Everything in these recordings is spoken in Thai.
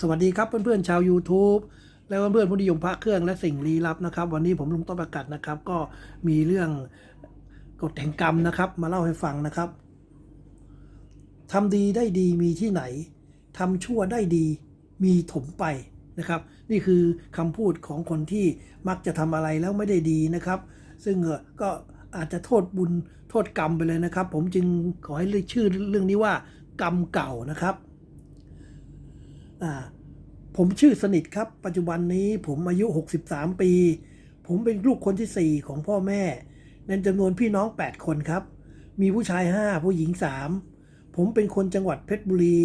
สวัสดีครับเพื่อนๆชาว YouTube และเพื่อนๆผู้นิยมพระเครื่องและสิ่งลี้ลับนะครับ วันนี้ผมลุงต้นประกัดนะครับ ก็มีเรื่องกฎแห่งกรรมนะครับ มาเล่าให้ฟังนะครับทำดีได้ดีมีที่ไหนทำชั่วได้ดีมีถมไปนะครับ นี่คือคำพูดของคนที่มักจะทำอะไรแล้วไม่ได้ดีนะครับ ซึ่งก็อาจจะโทษบุญโทษกรรมไปเลยนะครับ ผมจึงขอให้เรียกชื่อเรื่องนี้ว่ากรรมเก่านะครับ ผมชื่อสนิทครับ ปัจจุบันนี้ผมอายุ 63 ปี ผมเป็นลูกคนที่ 4 ของพ่อแม่ ในจำนวนพี่น้อง 8 คนครับ มีผู้ชาย 5 ผู้หญิง 3 ผมเป็นคนจังหวัดเพชรบุรี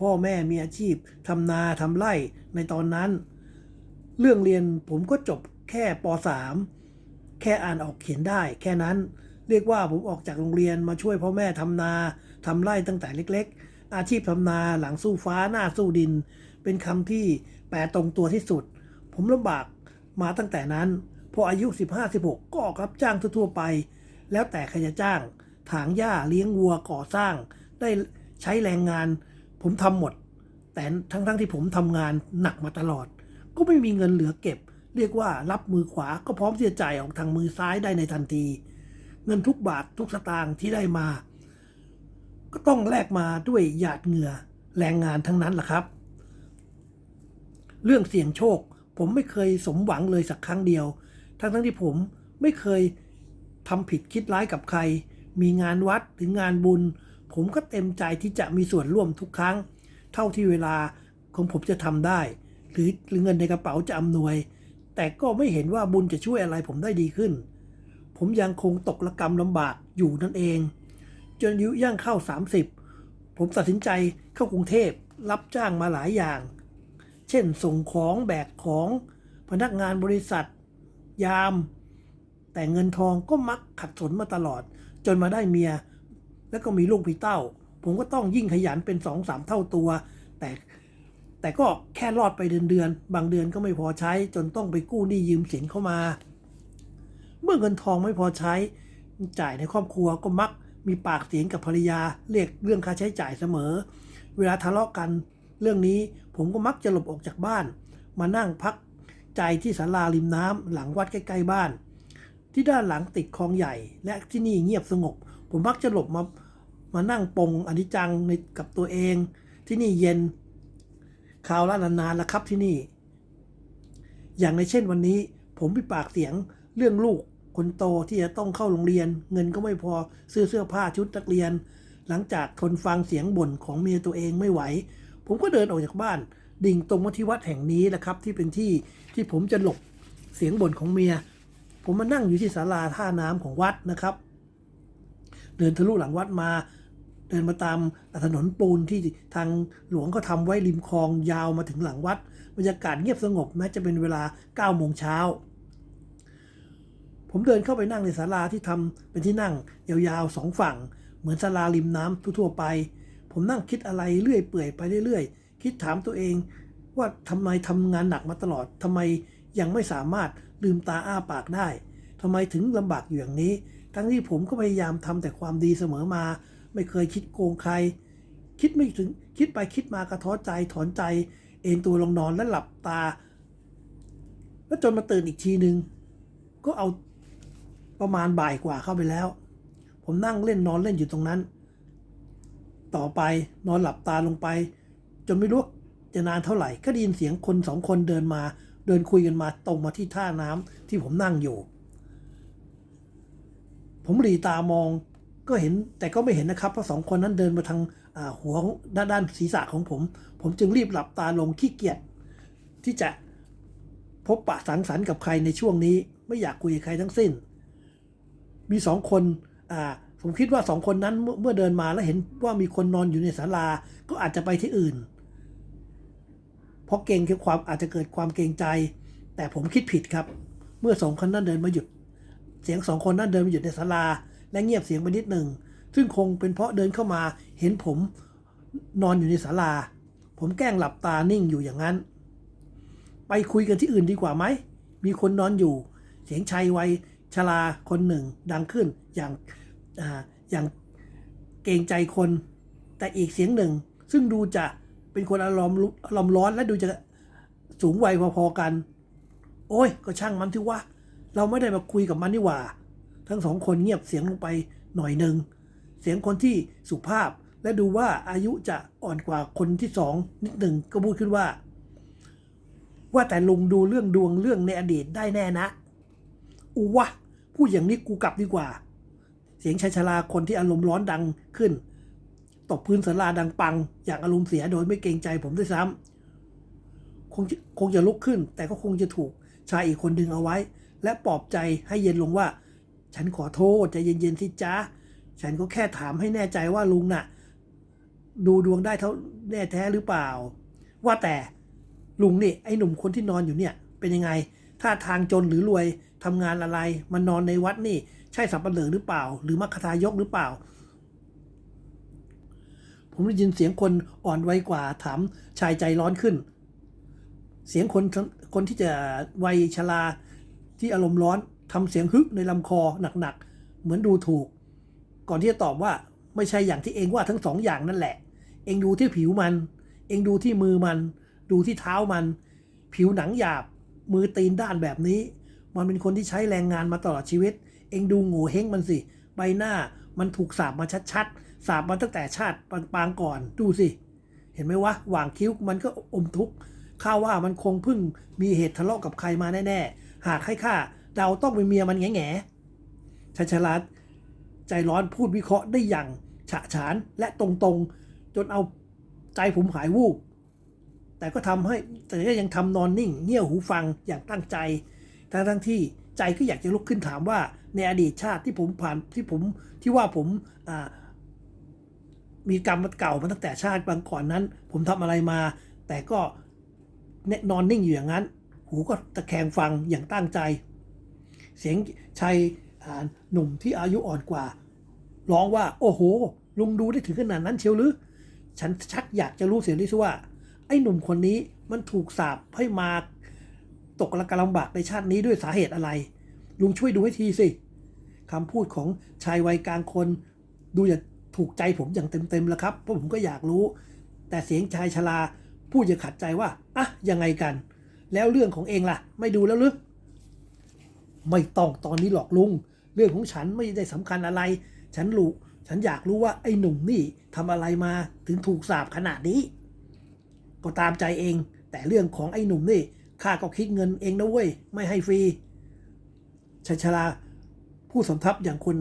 พ่อแม่มีอาชีพทำนาทำไร่ในตอนนั้น เรื่องเรียนผมก็จบแค่ป .3 แค่อ่านออกเขียนได้ แค่นั้น เรียกว่าผมออกจากโรงเรียนมาช่วยพ่อแม่ทำนาทำไร่ตั้งแต่เล็ก อาชีพทำนาหลังสู้ฟ้าหน้าสู้ดิน เป็นคำที่แปลตรงตัวที่สุด ผมลำบากมาตั้งแต่นั้น พออายุ 15-16 ก็ออกรับจ้างทั่วๆไป แล้วแต่ใครจะจ้าง ถางหญ้าเลี้ยงวัวก่อสร้าง ได้ใช้แรงงาน ผมทำหมด แต่ทั้งๆที่ผมทำงานหนักมาตลอด ก็ไม่มีเงินเหลือเก็บ เรียกว่ารับมือขวาก็พร้อมที่จะจ่ายออกทางมือซ้ายได้ในทันที เงินทุกบาททุกสตางค์ที่ได้มา ก็ต้องแลกมาด้วยหยาดเหงื่อแรงงานทั้งนั้นแหละครับ เรื่องเสี่ยงโชค ผมไม่เคยสมหวังเลยสักครั้งเดียว ทั้งทั้งที่ผมไม่เคยทำผิดคิดร้ายกับใคร มีงานวัดหรืองานบุญ ผมก็เต็มใจที่จะมีส่วนร่วมทุกครั้ง เท่าที่เวลาของผมจะทำได้ หรือหรือเงินในกระเป๋าจะอำนวย แต่ก็ไม่เห็นว่าบุญจะช่วยอะไรผมได้ดีขึ้น ผมยังคงตกระกรรมลำบากอยู่นั่นเอง จนอายุย่างเข้า 30 ผมตัดสินใจเข้ากรุงเทพรับจ้างมาหลายอย่าง เช่นส่งของแบกของพนักงานบริษัท ยาม แต่เงินทองก็มักขัดสนมาตลอด จนมาได้เมีย แล้วก็มีลูกพี่เต้า ผมก็ต้องยิ่งขยันเป็นสองสามเท่าตัว แต่แต่ก็แค่รอดไปเดือนเดือน บางเดือนก็ไม่พอใช้ จนต้องไปกู้หนี้ยืมสินเข้ามา เมื่อเงินทองไม่พอใช้จ่ายในครอบครัวก็มัก มีปากเสียงกับภรรยาเรียกเรื่องค่าใช้จ่ายเสมอ เวลาทะเลาะกันเรื่องนี้ผมก็มักจะหลบออกจากบ้าน มานั่งพักใจที่ศาลาริมน้ำหลังวัดใกล้ๆบ้าน ที่ด้านหลังติดคลองใหญ่ และที่นี่เงียบสงบ ผมมักจะหลบมามานั่งปงอนิจจังในกับตัวเอง ที่นี่เย็นคราวละนานๆแล้วครับที่นี่ อย่างในเช่นวันนี้ ผมมีปากเสียงเรื่องลูก คนโตที่จะต้องเข้าโรงเรียน เงินก็ไม่พอซื้อเสื้อผ้าชุดนักเรียน หลังจากทนฟังเสียงบ่นของเมียตัวเองไม่ไหว ผมก็เดินออกจากบ้าน ดิ่งตรงมาที่วัดแห่งนี้แหละครับที่เป็นที่ที่ผมจะหลบเสียงบ่นของเมีย ผมมานั่งอยู่ที่ศาลาท่าน้ำของวัดนะครับ เดินทะลุหลังวัดมา เดินมาตามถนนปูนที่ทางหลวงเขาทำไว้ริมคลองยาวมาถึงหลังวัดบรรยากาศเงียบสงบแม้จะเป็นเวลา9โมงเช้า ผมเดินเข้าไปนั่งในศาลาที่ทำเป็นที่นั่งยาวๆสองฝั่ง เหมือนศาลาริมน้ำทั่วไป ผมนั่งคิดอะไรเรื่อยเปื่อยไปเรื่อยๆ คิดถามตัวเองว่าทำไมทำงานหนักมาตลอดทำไมยังไม่สามารถลืมตาอ้าปากได้ทำไมถึงลำบากอยู่อย่างนี้ ทั้งที่ผมก็พยายามทำแต่ความดีเสมอมา ไม่เคยคิดโกงใคร คิดไม่ถึงคิดไปคิดมากระท้อใจถอนใจ เอนตัวลงนอนและหลับตา แล้วจนมาตื่นอีกทีนึง ก็เอา ประมาณบ่ายกว่าเข้าไปแล้ว ผมนั่งเล่นนอนเล่นอยู่ตรงนั้น ต่อไปนอนหลับตาลงไป จนไม่รู้จะนานเท่าไหร่ก็ได้ยินเสียงคนสองคนเดินมา เดินคุยกันมาตรงมาที่ท่าน้ำที่ผมนั่งอยู่ ผมหลีตามองก็เห็นแต่ก็ไม่เห็นนะครับเพราะสองคนนั้นเดินมาทางาหัวด้านด้านศีรษะของผม ผมจึงรีบหลับตาลงขี้เกียจที่จะพบปะสังสรรค์กับใครในช่วงนี้ ไม่อยากคุยกับใครทั้งสิ้น มีสองคนอ่าผมคิดว่าสองคนนั้นเมื่อเดินมาแล้วเห็นว่ามีคนนอนอยู่ในศาลา ก็อาจจะไปที่อื่น เพราะเกรงคือความอาจจะเกิดความเกรงใจ แต่ผมคิดผิดครับ เมื่อสองคนนั้นเดินมาหยุด เสียงสองคนนั้นเดินมาหยุดในศาลา และเงียบเสียงไปนิดหนึ่ง ซึ่งคงเป็นเพราะเดินเข้ามาเห็นผมนอนอยู่ในศาลา ผมแกล้งหลับตานิ่งอยู่อย่างนั้น ไปคุยกันที่อื่นดีกว่าไหม มีคนนอนอยู่ เสียงชายวัย ชราคนหนึ่งดังขึ้นอย่างออย่างเกรงใจคน แต่อีกเสียงหนึ่ง ซึ่งดูจะเป็นคนอารมณ์รุอารมณ์ร้อนและดูจะสูงวัยพอๆกัน โอ้ยก็ช่างมันที่ว่า เราไม่ได้มาคุยกับมันนี่หว่า ทั้งสองคนเงียบเสียงลงไปหน่อยหนึ่งเสียงคนที่สุภาพและดูว่าอายุจะอ่อนกว่าคนที่สองนิดหนึ่งก็พูดขึ้นว่า ว่าแต่ลุงดูเรื่องดวงเรื่องในอดีตได้แน่นะ อูวะพูดอย่างนี้กูกลับดีกว่า เสียงชายชราคนที่อารมณ์ร้อนดังขึ้นตบพื้นศาลาดังปัง อย่างอารมณ์เสียโดยไม่เกรงใจผมด้วยซ้ำคงคงจะลุกขึ้น แต่ก็คงจะถูกชายอีกคนดึงเอาไว้ และปลอบใจให้เย็นลงว่า ฉันขอโทษใจเย็นๆสิจ้าฉันก็แค่ถามให้แน่ใจว่าลุงน่ะ ดูดวงได้เท่าแน่แท้หรือเปล่า ว่าแต่ลุงนี่ไอ้หนุ่มคนที่นอนอยู่เนี่ย เป็นยังไงท่าทางจนหรือรวย ทำงานอะไร มันนอนในวัดนี่ ใช่สับปะเหลือหรือเปล่า หรือมัคคทายกหรือเปล่า ผมได้ยินเสียงคนอ่อนวัยกว่าถามชายใจร้อนขึ้น เสียงคนคนที่จะวัยชราที่อารมณ์ร้อนทำเสียงฮึกในลำคอหนักๆ เหมือนดูถูก ก่อนที่จะตอบว่าไม่ใช่อย่างที่เองว่าทั้งสองอย่างนั่นแหละ เองดูที่ผิวมัน เองดูที่มือมัน ดูที่เท้ามัน ผิวหนังหยาบ มือตีนด้านแบบนี้ มันเป็นคนที่ใช้แรงงานมาตลอดชีวิต เองดูโง่เฮงมันสิ ใบหน้ามันถูกสาบมาชัดๆ สาบมาตั้งแต่ชาติปางก่อน ดูสิ เห็นไหมวะหว่างคิ้วมันก็อมทุกข์ ข้าว่ามันคงพิ่งมีเหตุทะเลาะกับใครมาแน่ๆ หากให้ข้าเดาต้องเป็นเมียมันแง่แง่ชาชลัดใจร้อนพูดวิเคราะห์ได้อย่างฉะฉานและตรงๆ จนเอาใจผมหายวูบแต่ก็ทำให้แต่ก็ยังทำนอนนิ่งเงี่ยวหูฟังอย่างตั้งใจ ทั้งทั้งที่ใจก็อยากจะลุกขึ้นถามว่าในอดีตชาติที่ผมผ่านที่ผมที่ว่าผมมีกรรมเก่ามาตั้งแต่ชาติบางก่อนนั้น ผมทำอะไรมา แต่ก็นนอนนิ่งอยู่อย่างนั้น หูก็ตะแคงฟังอย่างตั้งใจ เสียงชายหนุ่มที่อายุอ่อนกว่าร้องว่า โอ้โห ลุงดูได้ถึงขนาดนั้นเชียวหรือ ฉันชักอยากจะรู้เสียดิสิว่า ไอ้หนุ่มคนนี้มันถูกสาปให้มา ตกระกลำบากในชาตินี้ด้วยสาเหตุอะไร ลุงช่วยดูให้ทีสิคำพูดของชายวัยกลางคน ดูจะถูกใจผมอย่างเต็มๆแล้วครับเพราะผมก็อยากรู้ แต่เสียงชายชราพูดจะขัดใจว่าอะยังไงกัน แล้วเรื่องของเองล่ะ ไม่ดูแล้วหรือไม่ต้องตอนนี้หรอกลุง เรื่องของฉันไม่ได้สำคัญอะไร ฉันรู้ฉันอยากรู้ว่าไอ้หนุ่มนี่ทำอะไรมาถึงถูกสาปขนาดนี้ ก็ตามใจเอง แต่เรื่องของไอ้หนุ่มนี่ ข้าก็คิดเงินเองนะเว้ย ไม่ให้ฟรีชายชราผู้สำทับอย่างคน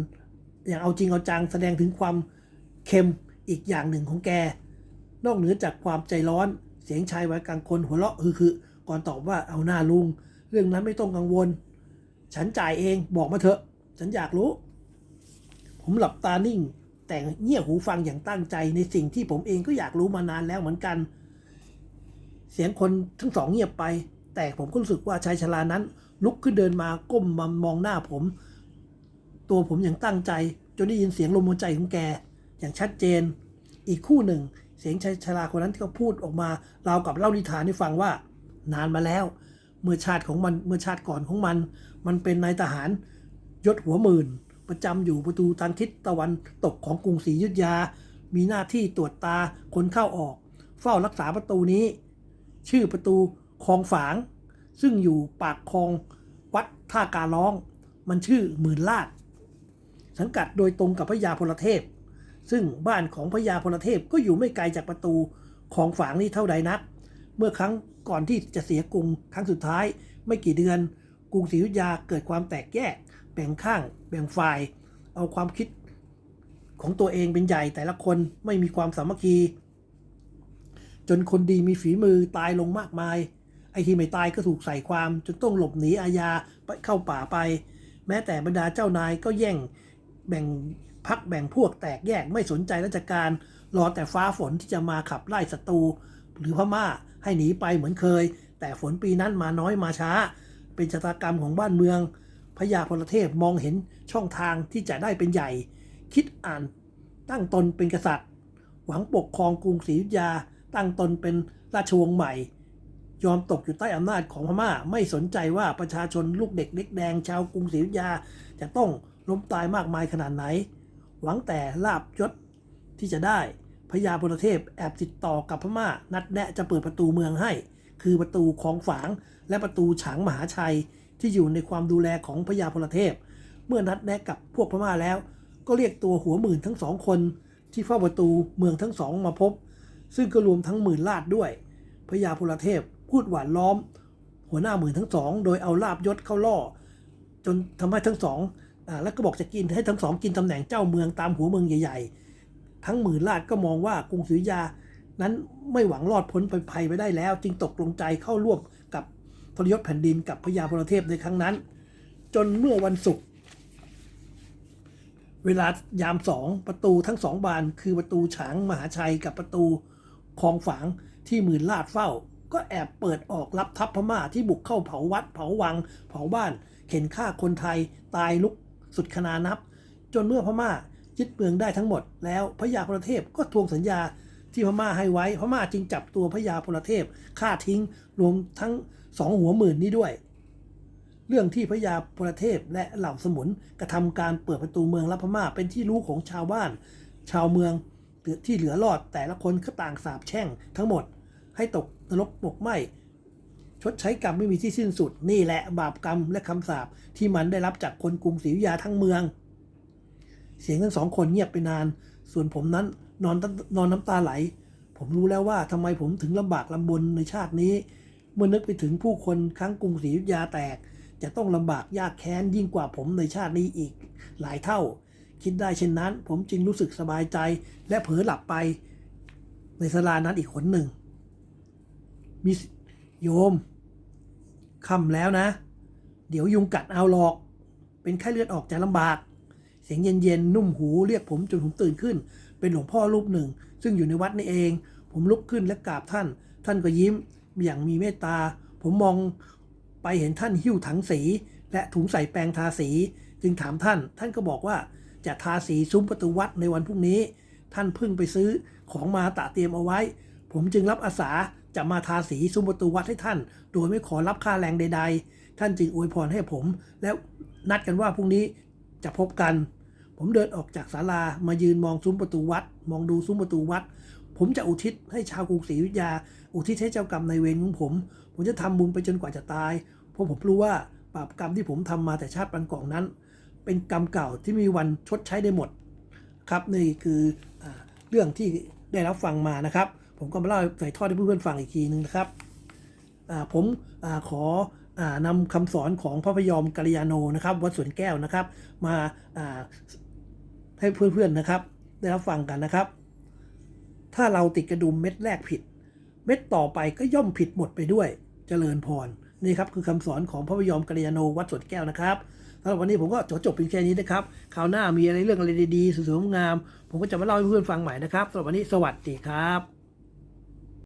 อย่างเอาจริงเอาจังแสดงถึงความเค็มอีกอย่างหนึ่งของแก นอกเหนือจากความใจร้อนเสียงชายวัยกลางคนหัวเราะคือๆก่อนตอบว่าเอาหน้าลุง เรื่องนั้นไม่ต้องกังวล ฉันจ่ายเองบอกมาเถอะ ฉันอยากรู้ ผมหลับตานิ่ง แต่เงี่ยหูฟังอย่างตั้งใจในสิ่งที่ผมเองก็อยากรู้มานานแล้วเหมือนกัน เสียงคนทั้งสองเงียบไป แต่ผมก็รู้สึกว่าชายชรานั้น ลุกขึ้นเดินมาก้มมามองหน้าผม ตัวผมอย่างตั้งใจ จนได้ยินเสียงลมหายใจของแก อย่างชัดเจน อีกคู่หนึ่ง เสียงชายชราคนนั้นที่เขาพูดออกมาราวกับเล่านิทานให้ฟังว่า นานมาแล้ว เมื่อชาติของมันเมื่อชาติก่อนของมัน มันเป็นนายทหารยศหัวหมื่น ประจำอยู่ประตูทางทิศตะวันตกของกรุงศรีอยุธยา มีหน้าที่ตรวจตาคนเข้าออก เฝ้ารักษาประตูนี้ ชื่อประตู คลองฝาง ซึ่งอยู่ปากคลองวัดท่าการร้อง มันชื่อหมื่นลาด สังกัดโดยตรงกับพระยาพลเทพ ซึ่งบ้านของพระยาพลเทพก็อยู่ไม่ไกลจากประตูของฝางนี้เท่าใดนัก เมื่อครั้งก่อนที่จะเสียกรุงครั้งสุดท้ายไม่กี่เดือน กรุงศรีอยุธยาเกิดความแตกแยก แบ่งข้าง แบ่งฝ่าย เอาความคิดของตัวเองเป็นใหญ่แต่ละคนไม่มีความสามัคคี จนคนดีมีฝีมือตายลงมากมาย ไอ้ที่ไม่ตายก็ถูกใส่ความจนต้องหลบหนีอาญาไปเข้าป่าไป แม้แต่บรรดาเจ้านายก็แย่งแบ่งพักแบ่งพวกแตกแยกไม่สนใจราชการรอแต่ฟ้าฝนที่จะมาขับไล่ศัตรูหรือพม่าให้หนีไปเหมือนเคย แต่ฝนปีนั้นมาน้อยมาช้า เป็นชะตากรรมของบ้านเมืองพญาพลเทพมองเห็นช่องทางที่จะได้เป็นใหญ่ คิดอ่านตั้งตนเป็นกษัตริย์ หวังปกครองกรุงศรีอยุธยา ตั้งตนเป็นราชวงศ์ใหม่ ยอมตกอยู่ใต้อำนาจของพม่า ไม่สนใจว่าประชาชนลูกเด็กเล็กแดง ชาวกรุงศรีอยุธยา จะต้องล้มตายมากมายขนาดไหน หวังแต่ลาบยศที่จะได้พญาพลเทพแอบติดต่อกับพม่า นัดแนะจะเปิดประตูเมืองให้ คือประตูของฝางและประตูฉางมหาชัยที่อยู่ในความดูแลของพญาพลเทพ เมื่อนัดแนะกับพวกพม่าแล้ว ก็เรียกตัวหัวหมื่นทั้งสองคน ที่เฝ้าประตูเมืองทั้งสองมาพบ ซึ่งก็รวมทั้งหมื่นลาดด้วยพญาพลเทพ พูดหวานล้อม หัวหน้าหมื่นทั้งสอง โดยเอาลาบยศเข้าล่อ จนทำให้ทั้งสองอ่าแล้วก็บอกจะกินให้ทั้งสองกินตำแหน่งเจ้าเมืองตามหัวเมืองใหญ่ ๆ ทั้งหมื่นลาดก็มองว่ากรุงศรีอยุธยานั้นไม่หวังรอดพ้นไปภัยไปได้แล้ว จึงตกลงใจเข้าร่วมกับทรยศแผ่นดินกับพญาพลเทพในครั้งนั้น จนเมื่อวันศุกร์เวลายามสองประตูทั้งสองบานคือประตูฉางมหาชัยกับประตูคลองฝางที่หมื่นลาดเฝ้า ก็แอบเปิดออกรับทัพพม่าที่บุกเข้าเผาวัด เผาวัง เผาบ้าน เข็นฆ่าคนไทยตายลุกสุดขนานับ จนเมื่อพม่ายึดเมืองได้ทั้งหมด แล้วพระยาพลเทพก็ทวงสัญญาที่พม่าให้ไว้ พม่าจึงจับตัวพระยาพลเทพฆ่าทิ้งรวมทั้งสองหัวหมื่นนี้ด้วย เรื่องที่พระยาพลเทพและเหล่าสมุนกระทำการเปิดประตูเมืองรับพม่าเป็นที่รู้ของชาวบ้าน ชาวเมืองที่เหลือรอดแต่ละคนก็ต่างสาบแช่งทั้งหมด ให้ตกนรกหมกไหมชดใช้กรรมไม่มีที่สิ้นสุด นี่แหละบาปกรรมและคำสาปที่มันได้รับจากคนกรุงศรีอยุธยาทั้งเมือง เสียงทั้งสองคนเงียบไปนาน ส่วนผมนั้นนอนนอนน้ำตาไหล ผมรู้แล้วว่าทำไมผมถึงลำบากลำบนในชาตินี้ เมื่อนึกไปถึงผู้คนครั้งกรุงศรีอยุธยาแตก จะต้องลำบากยากแค้นยิ่งกว่าผมในชาตินี้อีก หลายเท่า คิดได้เช่นนั้น ผมจึงรู้สึกสบายใจและเผลอหลับไป ในสลานั้นอีกคนหนึ่ง มีโยมค่ำแล้วนะ เดี๋ยวยุงกัดเอาหรอก เป็นไข้เลือดออกจะลำบาก เสียงเย็นๆนุ่มหูเรียกผมจนผมตื่นขึ้น เป็นหลวงพ่อรูปหนึ่ง ซึ่งอยู่ในวัดนี่เอง ผมลุกขึ้นและกราบท่าน ท่านก็ยิ้มอย่างมีเมตตา ผมมองไปเห็นท่านหิ้วถังสี และถุงใส่แปรงทาสี จึงถามท่าน ท่านก็บอกว่าจะทาสีซุ้มประตูวัดในวันพรุ่งนี้ ท่านเพิ่งไปซื้อของมาตะเตรียมเอาไว้ ผมจึงรับอาสา จะมาทาสีซุ้มประตูวัดให้ท่าน โดยไม่ขอรับค่าแรงใด ๆ ท่านจึงอวยพรให้ผม แล้วนัดกันว่าพรุ่งนี้จะพบกัน ผมเดินออกจากศาลามายืนมองซุ้มประตูวัด มองดูซุ้มประตูวัด ผมจะอุทิศให้ชาวกรุงศรีอยุธยา อุทิศให้เจ้ากรรมนายเวรของผม ผมจะทำบุญไปจนกว่าจะตาย เพราะผมรู้ว่าบาปกรรมที่ผมทำมาแต่ชาติปันก่อนนั้น เป็นกรรมเก่าที่มีวันชดใช้ได้หมด ครับนี่คืออเรื่องที่ได้รับฟังมานะครับ ผมก็มาเล่าใส่ทอดให้เพื่อนๆฟังอีกทีนึงนะครับผมอขออนำคำสอนของพระพยอมกัลยาโนนะครับ วัดสวนแก้วนะครับ มาให้เพื่อนๆนะครับ ได้รับฟังกันนะครับ ถ้าเราติดกระดุมเม็ดแรกผิด เม็ดต่อไปก็ย่อมผิดหมดไปด้วยเจริญพรนี่ครับคือคำสอนของพระพยอมกัลยาโนวัดสวนแก้วนะครับสำหรับวันนี้ผมก็จบจบเพียงแค่นี้นะครับคราวหน้ามีอะไรเรื่องอะไรดีๆสวยๆงามผมก็จะมาเล่าให้เพื่อนฟังใหม่นะครับสำหรับวันนี้สวัสดีครับ